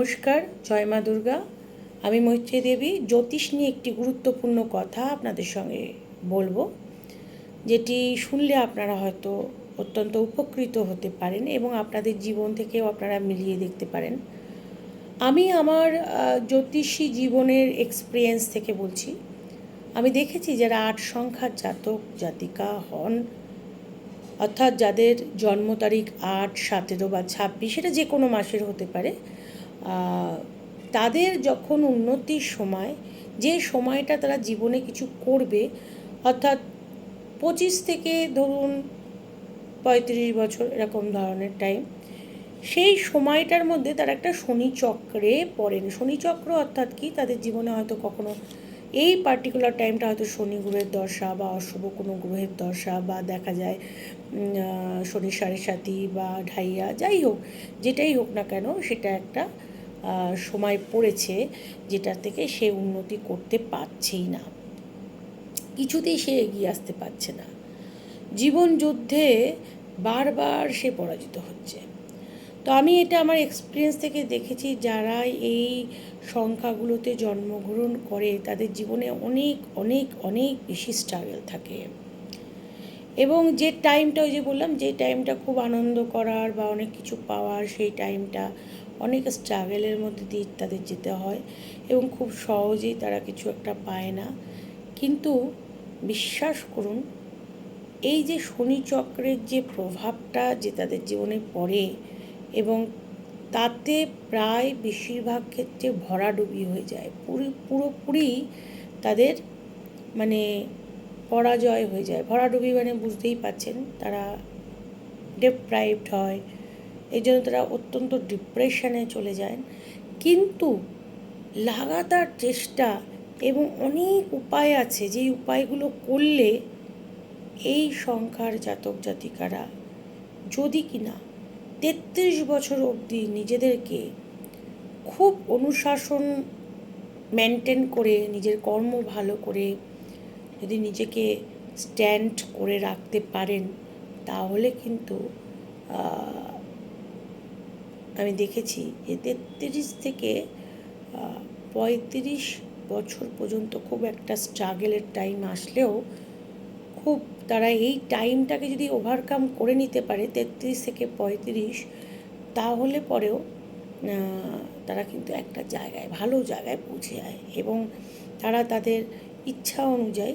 নমস্কার, জয় মা দুর্গা। আমি মৈত্রী দেবী। জ্যোতিষ নিয়ে একটি গুরুত্বপূর্ণ কথা আপনাদের সঙ্গে বলব, যেটি শুনলে আপনারা হয়তো অত্যন্ত উপকৃত হতে পারেন এবং আপনাদের জীবন থেকেও আপনারা মিলিয়ে দেখতে পারেন। আমি আমার জ্যোতিষী জীবনের এক্সপিরিয়েন্স থেকে বলছি। আমি দেখেছি যারা আট সংখ্যার জাতক, জাতিকা হন, অর্থাৎ যাদের জন্ম তারিখ আট, সতেরো বা ছাব্বিশ, সেটা যে কোনো মাসের হতে পারে। তাদের যখন উন্নতির সময়, যে সময়টা তারা জীবনে কিছু করবে, অর্থাৎ পঁচিশ থেকে ধরুন পঁয়ত্রিশ বছর এরকম ধরনের টাইম সেই সময়টার মধ্যে তারা একটা শনি চক্রে পড়েন। শনি চক্র অর্থাৎ কি? তাদের জীবনে হয়তো কখনো এই পার্টিকুলার টাইমটা হয়তো শনি গ্রহের দশা বা অশুভ কোনো গ্রহের দশা বা দেখা যায় শনি সাড়ে সাতি বা ঢাইয়া, যাই হোক, যেটাই হোক না কেন, সেটা একটা সময় পড়েছে যেটা থেকে সে উন্নতি করতে পারছেই না। কিছুতেই সে এগিয়ে আসতে পারছে না। জীবন যুদ্ধে বারবার সে পরাজিত হচ্ছে। তো আমি এটা আমার এক্সপিরিয়েন্স থেকে দেখেছি, যারা এই সংখ্যাগুলোতে জন্মগ্রহণ করে, তাদের জীবনে অনেক অনেক অনেক বেশি স্ট্রাগল থাকে। এবং যে টাইমটা ওই যে বললাম, যে টাইমটা খুব আনন্দ করার বা অনেক কিছু পাওয়ার, সেই টাইমটা অনেক স্ট্রাগলের মধ্যে দিয়ে তাদের যেতে হয় এবং খুব সহজেই তারা কিছু একটা পায় না। কিন্তু বিশ্বাস করুন, এই যে শনি চক্রের যে প্রভাবটা যে তাদের জীবনে পড়ে এবং তাতে প্রায় বেশিরভাগ ক্ষেত্রে ভরাডুবি হয়ে যায়, পুরো, পুরোপুরি তাদের মানে পরাজয় হয়ে যায়। ভরাডুবি মানে বুঝতেই পাচ্ছেন তারা ডেপ্রাইভড হয় এই জন্য তারা অত্যন্ত ডিপ্রেশনে চলে যায় কিন্তু লাগাতার চেষ্টা এবং অনেক উপায় আছে, যেই উপায়গুলো করলে এই সংখ্যার জাতক জাতিকারা যদি কিনা তেত্রিশ বছর অবধি নিজেদেরকে খুব অনুশাসন মেনটেন করে, নিজের কর্ম ভালো করে যদি নিজেকে স্ট্যান্ড করে রাখতে পারেন, তাহলে কিন্তু আমি দেখেছি যে তেত্রিশ থেকে পঁয়ত্রিশ বছর পর্যন্ত খুব একটা স্ট্রাগেলের টাইম আসলেও খুব তারা এই টাইমটাকে যদি ওভারকাম করে নিতে পারে তেত্রিশ থেকে পঁয়ত্রিশ, তাহলে পরেও তারা কিন্তু একটা জায়গায়, ভালো জায়গায় পৌঁছে যায় এবং তারা তাদের ইচ্ছা অনুযায়ী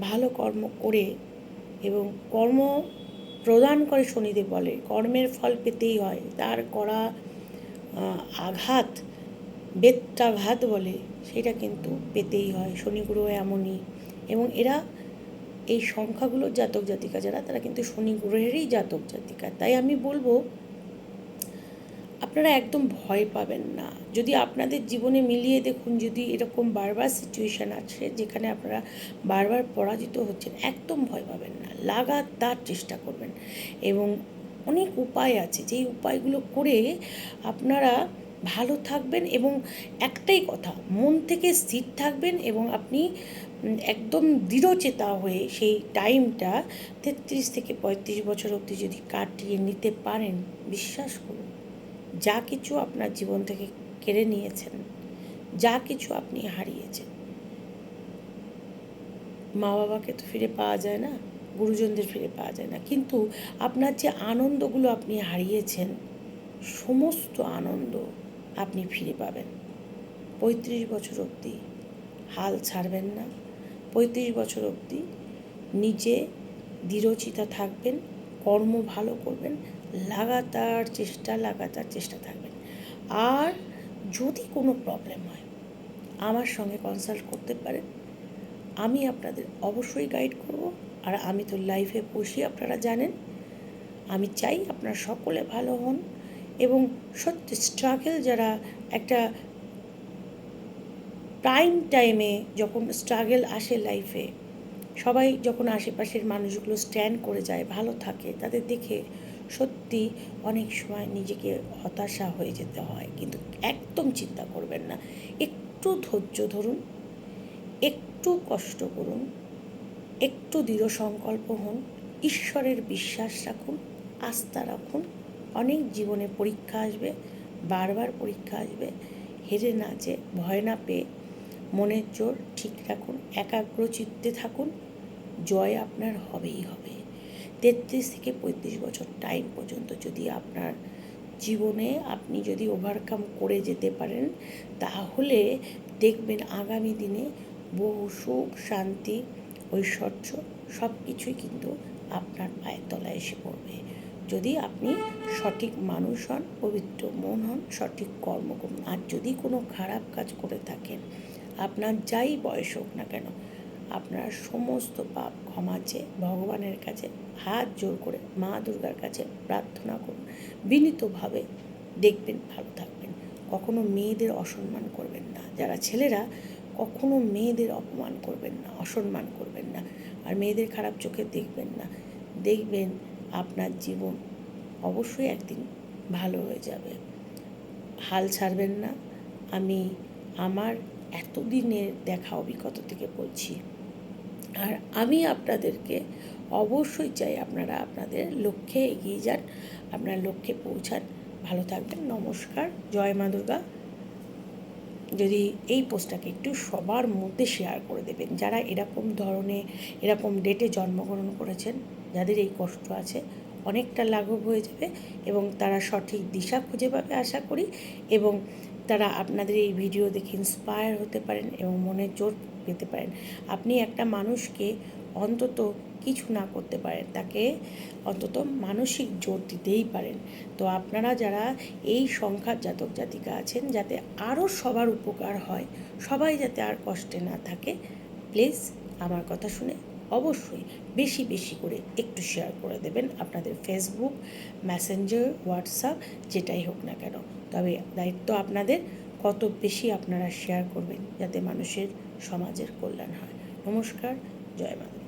ভালো কর্ম করে এবং কর্ম প্রদান করে শনিদেব বলে, কর্মের ফল পেতেই হয়। তার করা আঘাত, বেত্রাঘাত বলে, সেটা কিন্তু পেতেই হয়। শনি গ্রহ এমনই। এবং এরা, এই সংখ্যাগুলো জাতক জাতিকা যারা, তারা কিন্তু শনি গ্রহেরই জাতক জাতিকা। তাই আমি বলব আপনারা একদম ভয় পাবেন না। যদি আপনাদের জীবনে মিলিয়ে দেখুন, যদি এরকম বারবার সিচুয়েশান আছে, যেখানে আপনারা বারবার পরাজিত হচ্ছেন, একদম ভয় পাবেন না। লাগাতার চেষ্টা করবেন। এবং অনেক উপায় আছে। যেই উপায়গুলো করে আপনারা ভালো থাকবেন এবং একটাই কথা, মন থেকে স্থির থাকবেন এবং আপনি একদম দৃঢ়চেতা হয়ে সেই টাইমটা তেত্রিশ থেকে পঁয়ত্রিশ বছর অবধি যদি কাটিয়ে নিতে পারেন, বিশ্বাস করুন। যা কিছু আপনার জীবন থেকে কেড়ে নিয়েছেন, যা কিছু আপনি হারিয়েছেন। মা বাবাকে তো ফিরে পাওয়া যায় না, গুরুজনদের ফিরে পাওয়া যায় না। কিন্তু আপনার যে আনন্দগুলো আপনি হারিয়েছেন, সমস্ত আনন্দ আপনি ফিরে পাবেন। পঁয়ত্রিশ বছর অবধি হাল ছাড়বেন না। পঁয়ত্রিশ বছর অবধি নিজে দৃঢ়চিতা থাকবেন, কর্ম ভালো করবেন লাগাতার চেষ্টা লাগাতার চেষ্টা থাকবেন আর যদি কোনো প্রবলেম হয়, আমার সঙ্গে কনসাল্ট করতে পারেন। আমি আপনাদের অবশ্যই গাইড করব। আর আমি তো লাইফে বসি, আপনারা জানেন। আমি চাই আপনারা সকলে ভালো হন এবং সত্যি স্ট্রাগেল যারা একটা প্রাইম টাইমে যখন স্ট্রাগেল আসে লাইফে সবাই যখন আশেপাশের মানুষগুলো স্ট্যান্ড করে যায়, ভালো থাকে, তাদের দেখে সত্যি অনেক সময় নিজেকে হতাশা হয়ে যেতে হয়, কিন্তু একদম চিন্তা করবেন না। একটু ধৈর্য ধরুন, একটু কষ্ট করুন, একটু দৃঢ় সংকল্প হন, ঈশ্বরের বিশ্বাস রাখুন, আস্থা রাখুন। অনেক জীবনে পরীক্ষা আসবে, বারবার পরীক্ষা আসবে। হেরে না যে, ভয় না পেয়ে মনের জোর ঠিক রাখুন একাগ্র চিত্তে থাকুন। জয় আপনার হবেই হবে। তেত্রিশ থেকে পঁয়ত্রিশ বছর টাইম পর্যন্ত যদি আপনার জীবনে আপনি যদি ওভারকাম করে যেতে পারেন, তাহলে দেখবেন আগামী দিনে বহু সুখ, শান্তি, ঐশ্বর্য সব কিছুই কিন্তু আপনার পায়ের তলায় এসে পড়বে। যদি আপনি সঠিক মানুষ হন, পবিত্র মন হন, সঠিক কর্ম করুন আর যদি কোনো খারাপ কাজ করে থাকেন, আপনার যাই বয়স হোক না কেন আপনার সমস্ত পাপ ক্ষমা চেয়ে ভগবানের কাছে হাত জোর করে মা দুর্গার কাছে প্রার্থনা করুন। বিনীতভাবে দেখবেন, ভালো থাকবেন। কখনো মেয়েদের অসম্মান করবেন না। যারা ছেলেরা, কখনো মেয়েদের অপমান করবেন না, অসম্মান করবেন না। আর মেয়েদের খারাপ চোখে দেখবেন না। দেখবেন আপনার জীবন অবশ্যই একদিন ভালো হয়ে যাবে। হাল ছাড়বেন না। আমি আমার এতদিনের দেখা অভিজ্ঞতা থেকে বলছি। আর আমি আপনাদেরকে অবশ্যই চাই আপনারা আপনাদের লক্ষ্যে এগিয়ে যান, আপনার লক্ষ্যে পৌঁছান। ভালো থাকবেন, নমস্কার, জয় মা দুর্গা। যদি এই পোস্টটাকে একটু সবার মধ্যে শেয়ার করে দেবেন, যারা এরকম ধরনের, এরকম ডেটে জন্মগ্রহণ করেছেন, যাদের এই কষ্ট আছে, অনেকটা লাঘব হয়ে যাবে এবং তারা সঠিক দিশা খুঁজে পাবে, আশা করি। এবং তারা আপনাদের এই ভিডিও দেখে ইন্সপায়ার হতে পারেন এবং মনে জোর পেতে পারেন। আপনি একটা মানুষকে অন্তত কিছু না করতে পারেন, তাকে অন্তত মানসিক জোর দিতেই পারেন। তো আপনারা যারা এই সংখ্যার জাতক জাতিকা আছেন, যাতে আরও সবার উপকার হয়, সবাই যাতে আর কষ্টে না থাকে প্লিজ আমার কথা শুনে অবশ্যই বেশি বেশি করে একটু শেয়ার করে দেবেন আপনাদের ফেসবুক মেসেঞ্জার হোয়াটসঅ্যাপ যেটাই হোক না কেন। তবে দায়িত্ব আপনাদের, কত বেশি আপনারা শেয়ার করবেন, যাতে মানুষের সমাজের কল্যাণ হয়। নমস্কার জয় মা